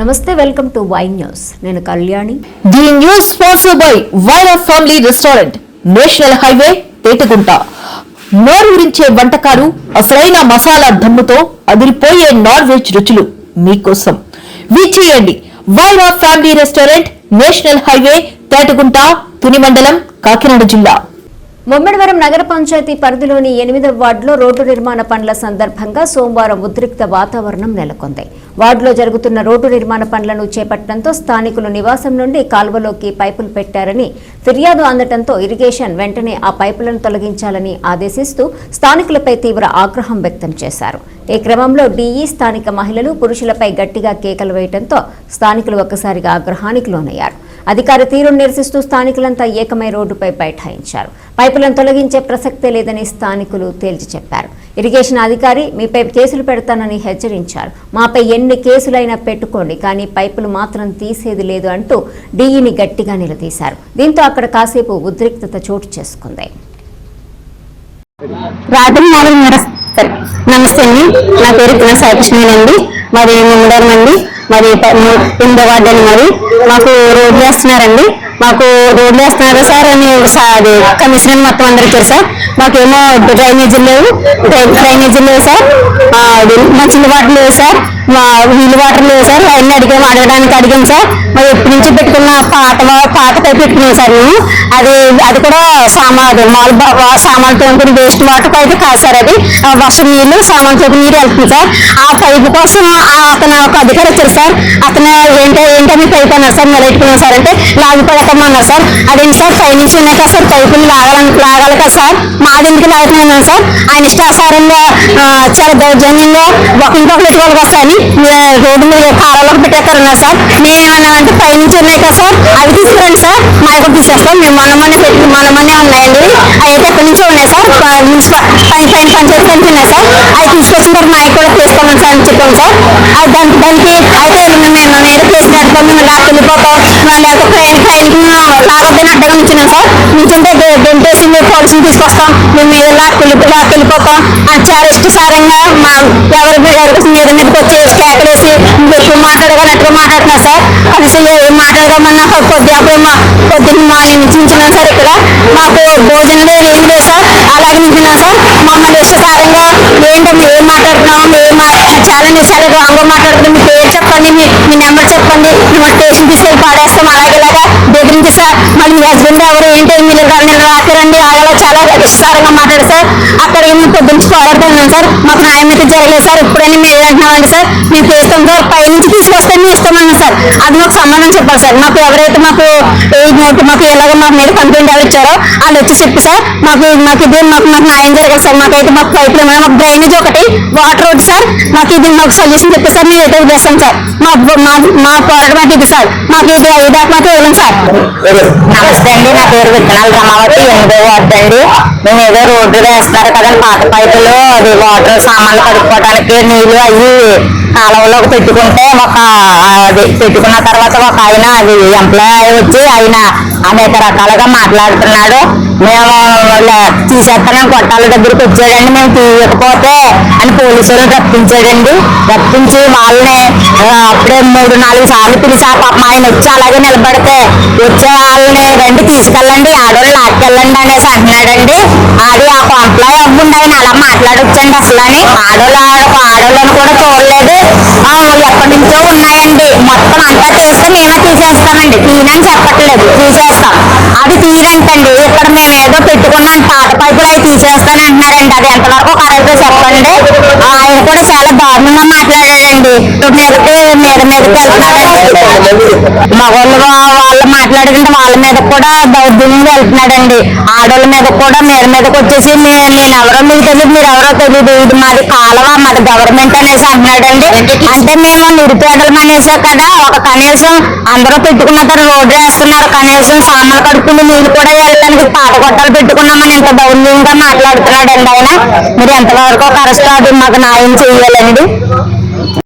నమస్తే welcome to Y news. నేను Kalyani. The news sponsor by Vyra family restaurant national highway Petagunta నోరూరించే వంటకాలు అసలైన మసాలా దమ్ముతో అదిరిపోయే నాన్ వెజ్ రుచులు మీకోసం. విచేయండి Vaira family restaurant national highway Tetagunta Tuni మండలం కాకినాడ జిల్లా. ముమ్మడివరం నగర పంచాయతీ పరిధిలోని ఎనిమిదవ వార్డులో రోడ్డు నిర్మాణ పనుల సందర్భంగా సోమవారం ఉద్రిక్త వాతావరణం నెలకొంది. వార్డులో జరుగుతున్న రోడ్డు నిర్మాణ పనులను చేపట్టడంతో స్థానికులు నివాసం నుండి కాల్వలోకి పైపులు పెట్టారని ఫిర్యాదు అందటంతో ఇరిగేషన్ వెంటనే ఆ పైపులను తొలగించాలని ఆదేశిస్తూ స్థానికులపై తీవ్ర ఆగ్రహం వ్యక్తం చేశారు. ఈ క్రమంలో డీఈ స్థానిక మహిళలు పురుషులపై గట్టిగా కేకలు వేయడంతో స్థానికులు ఒక్కసారిగా ఆగ్రహానికి లోనయ్యారు. అధికార తీరును నిరసిస్తూ స్థానికులంతా ఏకమై రోడ్డుపై బైఠాయించారు. పైపులను తొలగించే ప్రసక్తే లేదని స్థానికులు తేల్చి చెప్పారు. ఇరిగేషన్ అధికారి మీపై కేసులు పెడతానని హెచ్చరించారు. మాపై ఎన్ని కేసులైనా పెట్టుకోండి కానీ పైపులు మాత్రం తీసేది లేదు అంటూ డీఈని గట్టిగా నిలదీశారు. దీంతో అక్కడ కాసేపు ఉద్రిక్తత చోటు చేసుకుంది. రాత్రి నమస్తే అండి. నా పేరు పిల్ల సాయికృష్ణ అండి. మరి ముందరం అండి. మరి కింద ము- మరి. మాకు రోడ్లు వేస్తున్నారండి. మాకు రోడ్లు వేస్తున్నారు సార్ అని అది కమిషనర్ మొత్తం అందరు ఇచ్చారు సార్. మాకేమో డ్రైనేజీలు లేవు. డ్రైనేజీలు లేవు సార్. మంచి అది వాటర్ లేవు సార్. మా వాటర్ లేదు సార్ అవన్నీ అడిగాము అడగడానికి అడిగాం సార్. మరి ఎప్పటి నుంచి పెట్టుకున్న పాత వా- పాత పైపు పెట్టుకున్నాం సార్ మేము. అది అది కూడా సామాన్ అది మాల్ బా- తోముకుని వేస్ట్ వాటర్ పైపు కాదు సార్ అది. వర్షం నీళ్ళు సామాన్ తోటి నీరు వెళ్తుంది సార్. ఆ పైపు కోసం ఆ అతను ఒక అధికారి వచ్చారు సార్. అతను ఏంటో ఏంటో మీ పైపు అన్నారు సార్ నిలబెట్టుకున్నాం సార్. అంటే లాగి పడకమన్నారు సార్. అదేంటి సార్ పై నుంచి ఉన్నాయి కదా సార్ పైపులు లాగాలని లాగాలి కదా సార్. మాది ఎందుకు లాగుతున్నాను సార్. ఆయన ఇష్టాసారంగా చాలా దౌర్జన్యంగా ఒకరికొకరు ఎత్తుకోవాలి కదా సార్ రోడ్డు మీద కాలంలో పెట్టేస్తారన్నారు సార్. మేమేమన్నా అంటే పై నుంచి ఉన్నాయి కదా సార్ అవి తీసుకురండి సార్. మా యొక్క తీసేస్తాం. మేము మనమనే పెట్టి మనమనే ఉన్నాయండి. అవి అయితే ఎక్కడి నుంచో ఉన్నాయి సార్. మున్సిపల్ పైన పైన పంచాయతీ ఉన్నాయి సార్. అవి తీసుకొచ్చిన తర్వాత మా కూడా తీసుకోమని సార్ అని చెప్పాం సార్. అది దానికి దానికి అయితే మేము మేము ఏదో కేసు కట్టుకొని మేము లాక్ వెళ్ళిపోతాం. వాళ్ళు యొక్క ట్రైన్ ట్రైన్ లాగొద్దని అడ్డగా ఉంచినాం సార్. నుంచుంటే ఎంపీసీ మేము పాలసీ తీసుకొస్తాం మేము మీద కులిపిలా వెళ్ళి లాక్ అని చాలా ఇష్టసారంగా మా ఎవరి ఎవరికి మీద మీదకి వచ్చి కేకలేసి ఎక్కువ మాట్లాడగలట్టుగా మాట్లాడుతున్నారు సార్? అసలు ఏం మాట్లాడదామన్నా కొద్దిగా మా పొద్దున్న మార్నింగ్ నుంచి ఉంచినాం సార్ ఇక్కడ. మాకు భోజనం లేదు ఏం లేదు సార్. అలాగే ఉంచినాం సార్. మమ్మల్ని ఇష్టసారంగా ఏంటో మీరు ఏం మాట్లాడుతున్నాము మేము మా- చాలా నిమిషాలు రాంగ్గా మాట్లాడుతున్నాం మీ పేరు చెప్పండి మీ మీ నెంబర్ చెప్పండి. మేము స్టేషన్ తీసుకెళ్ళి పాడేస్తాం. అలాగే ఇలాగా బెదిరించి సార్ మళ్ళీ మీ హస్బెండ్ ఎవరు ఏంటో మీరు నేను రాకరండి అలా చాలా విస్తారంగా మాట్లాడు సార్. అక్కడ మేము పొద్దున్న పోరాడుతున్నాం సార్. మాకు న్యాయం అయితే జరగలేదు సార్. ఇప్పుడైనా మేము అంటున్నామండి సార్ మేము చేస్తాం సార్ పై నుంచి తీసుకొస్తే మేము ఇస్తామన్నాం సార్. అది మాకు సంబంధం చెప్పాలి సార్. మాకు ఎవరైతే మాకు నోటు మాకు ఎలాగో మా మీద కంప్లైంట్ ఎవరు ఇచ్చారో వాళ్ళు వచ్చి చెప్పి సార్ మాకు మాకు ఇది మాకు మాకు న్యాయం జరగదు సార్. మాకైతే మాకు పైప్ మాకు డ్రైనేజ్ ఒకటి వాటర్ ఒకటి సార్. మాకు ఇది మాకు సొల్యూషన్ చెప్పి సార్ మేము ఎదురు చేస్తాం సార్. మా మా మా పోరాటం ఇది సార్. మాకు ఇది ఐదాక మాకు ఇవ్వండి సార్. నమస్తే అండి. నా పేరు విత్తనాలు రమావతి ఎనిమిదో వార్డు అండి మేము ఏదో రోడ్డు వేస్తున్నారు కదా పాత పైపులు అది వాటర్ సామాన్లు కడుక్కోవడానికి నీళ్ళు అవి కాలంలోకి పెట్టుకుంటే ఒక అది పెట్టుకున్న తర్వాత ఒక ఆయన అది ఎంప్లాయ్ వచ్చి ఆయన అనేక రకాలుగా మాట్లాడుతున్నాడు. మేము తీసేస్తానని కొట్టాల దగ్గరికి వచ్చాడండి. మేము తీయకపోతే అని పోలీసులు రప్పించాడండి. రప్పించి వాళ్ళని అప్పుడే మూడు నాలుగు సార్లు పిలిచి ఆ పాపం ఆయన వచ్చి అలాగే నిలబడితే వచ్చే వాళ్ళని రండి తీసుకెళ్ళండి ఆడవాళ్ళు లాక్కెళ్ళండి అనేసి అంటున్నాడండి. అది ఆ కొంపలో అమ్ముండి ఆయన అలా మాట్లాడొచ్చండి అసలు అని. ఆడవాళ్ళు ఆడవాళ్ళని కూడా చూడలేదు. ఎప్పటి నుంచో ఉన్నాయండి. మొత్తం అంతా తీస్తే మేమే తీసేస్తామండి. తీయనని చెప్పట్లేదు. తీసేస్తాం. అది తీయరంటండి ఇక్కడ మేము పెట్టుకున్నాం పాత పైపులు అవి తీసేస్తాను అంటున్నారండి అది ఎంతవరకు కరెక్ట్ చెప్పండి ఆయన కూడా చాలా దారుణంగా మాట్లాడాడండి మెరుపు మీద మీదకి వెళ్తున్నాడండి మగవాళ్ళు వాళ్ళు మాట్లాడుకుంటే వాళ్ళ మీద కూడా దౌర్జన్యంగా వెళ్తున్నాడండి ఆడవాళ్ళ మీద కూడా మీద మీదకి వచ్చేసి "నే- నేను ఎవరో మీకు తెలియదు మీరు ఎవరో తెలియదు ఇది మాది కాలువ మాది గవర్నమెంట్ అనేసి అంటున్నాడండి. అంటే మేము నిరుపేదలం అనేసే కదా ఒక కనీసం అందరూ పెట్టుకున్న తర్వాత రోడ్డు వేస్తున్నారు. కనీసం సామాన్లు కడుక్కుని నీళ్ళు కూడా వెళ్ళడానికి పాత కొట్టాలు పెట్టుకున్నామని ఇంత దౌర్యంగా మాట్లాడుతున్నాడండి ఆయన. మీరు ఎంతవరకు కరెక్ట్ అది మాకు న్యాయం చేయాలండి?